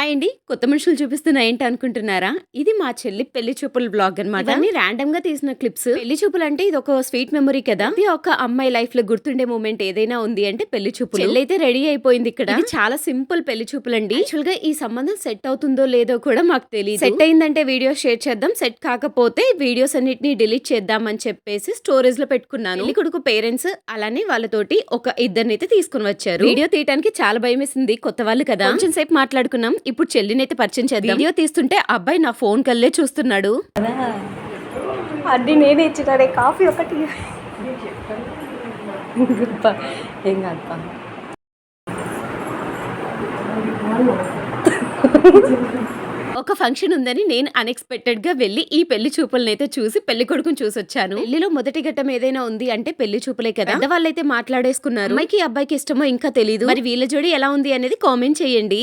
Hi అండి. కొత్త మనుషులు చూపిస్తున్నా ఏంటి అనుకుంటున్నారా? ఇది మా చెల్లి పెళ్ళి చూపుల బ్లాగ్ అన్నమాట. ఇవన్నీ ర్యాండమ్గా తీసిన క్లిప్స్ పెళ్ళి చూపులు అంటే ఇది ఒక స్వీట్ మెమరీ కదా? ఇది ఒక అమ్మాయి లైఫ్లో గుర్తుండే మూమెంట్ ఏదైనా ఉంది అంటే పెళ్ళి చూపులు. అయితే రెడీ అయిపోయింది ఇక్కడ. చాలా సింపుల్ పెళ్ళి చూపులు అండి యాక్చువల్గా ఈ సంబంధం సెట్ అవుతుందో లేదో కూడా మాకు తెలియదు సెట్ అయిందంటే వీడియో షేర్ చేద్దాం. సెట్ కాకపోతే వీడియోస్ అన్నిటిని డిలీట్ చేద్దాం అని చెప్పేసి స్టోరేజ్లో పెట్టుకున్నాను. కొడుకు పేరెంట్స్ అలానే వాళ్ళతోటి ఒక ఇద్దరిని అయితే తీసుకుని వచ్చారు. వీడియో తీయడానికి చాలా భయం వేసింది. కొత్త వాళ్ళు కదా? కొంచెం సేపు మాట్లాడుకున్నాం. ఇప్పుడు చెల్లిని అయితే పరిచయం చేద్దాం. వీడియో తీస్తుంటే అబ్బాయి నా ఫోన్ కల్లే చూస్తున్నాడు. అన్ని నేనే ఇచ్చినారే కాఫీ ఒకటి. ఏం కాదు ఒక ఫంక్షన్ ఉందని నేను అన్ఎక్స్పెక్టెడ్గా వెళ్ళి ఈ పెళ్ళి చూపులను అయితే చూసి పెళ్ళి కొడుకుని చూసి వచ్చాను పెళ్ళిలో మొదటి ఘట్టం ఏదైనా ఉంది అంటే పెళ్ళి చూపులే కదా. వాళ్ళైతే మాట్లాడేసుకున్నారు. అమ్మాయికి అబ్బాయికి ఇష్టమో ఇంకా తెలియదు మరి వీళ్ళ జోడి ఎలా ఉంది అనేది కామెంట్ చేయండి.